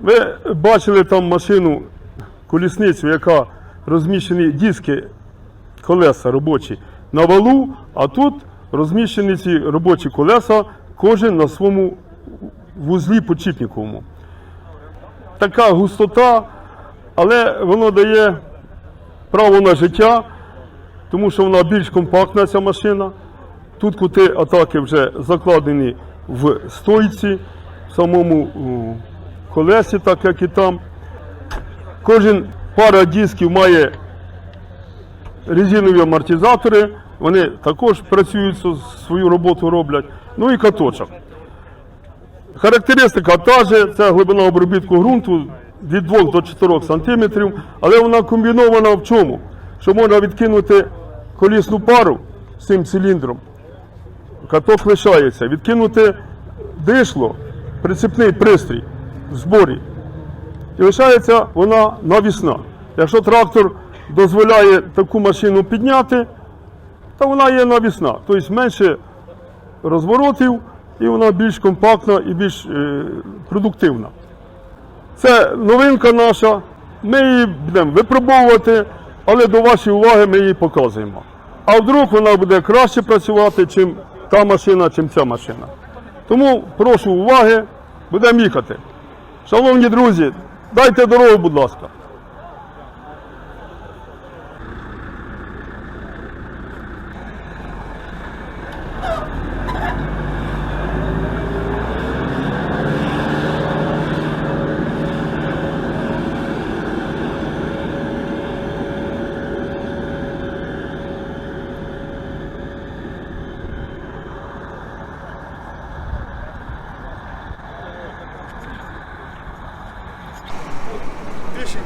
Ви бачили там машину, колісницю, яка розміщені диски, колеса робочі на валу, а тут розміщені ці робочі колеса, кожен на своєму вузлі почіпніковому. Така густота, але воно дає право на життя, тому що вона більш компактна, ця машина. Тут кути атаки вже закладені в стойці, в самому колесі, так як і там. Кожен пара дисків має резинові амортизатори, вони також працюють свою роботу роблять. Ну і каточок. Характеристика та же, це глибина обробітку ґрунту від 2 до 4 см, але вона комбінована в чому? Що можна відкинути колісну пару з цим циліндром, каток лишається, відкинути дишло, прицепний пристрій в зборі. І лишається вона навісна. Якщо трактор дозволяє таку машину підняти, то вона є навісна. Тобто менше розворотів і вона більш компактна і більш е, продуктивна. Це новинка наша. Ми її будемо випробовувати, але до вашої уваги ми її показуємо. А вдруг вона буде краще працювати, чим та машина, чим ця машина. Тому прошу уваги, будемо їхати. Шановні друзі, дайте дорогу, будь ласка.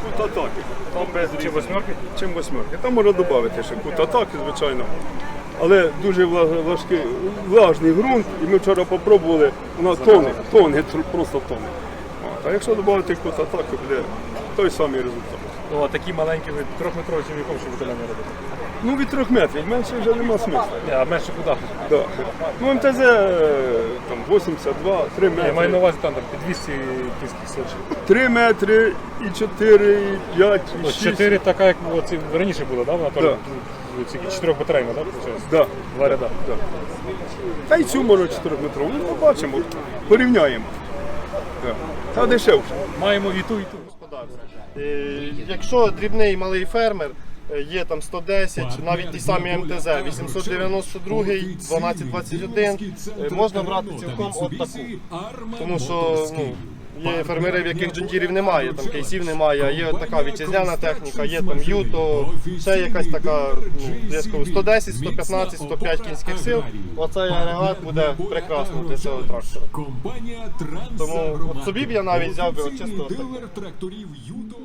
Кут атаки. Там без Чим восьмерки? Чим восьмерки. Там можна додати ще кут атаки, звичайно. Але дуже важкий, влажний ґрунт, і ми вчора попробували, вона тоне, тоне, просто тоне. А якщо додати кут атаки, буде той самий результат. О, такі маленькі ви трьохметрові чоловіком, що ви не робите. Ну від трьох метрів, менше вже нема смисла. А менше куди? Да. Ну МТЗ е, там 82, 3 Я маю на метри. увазі там, там під 200 кінських сил. 3 метри і 4, і 5, і 6. 4 така, як оці, раніше було, да? Вона Да. ці 4 батарейна, да? виходить? Да. Два ряда. Да. Та й цю може 4 метрову. Ну, побачимо, порівняємо. Да. Та дешевше. Маємо і ту, і ту. Е, Якщо дрібний малий фермер, е, є там 110, навіть ті самі МТЗ, 892, 1221, е, можна брати цілком от таку. Тому що ну, Є фермери, в яких джентірів немає, там кейсів немає, а є така вітчизняна техніка, є там юто, ще якась така, ну, ну скажу, 110, 115, 105 кінських сил. Оцей агрегат буде прекрасно для цього трактора. Тому от собі б я навіть взяв би чисто. тракторів юто.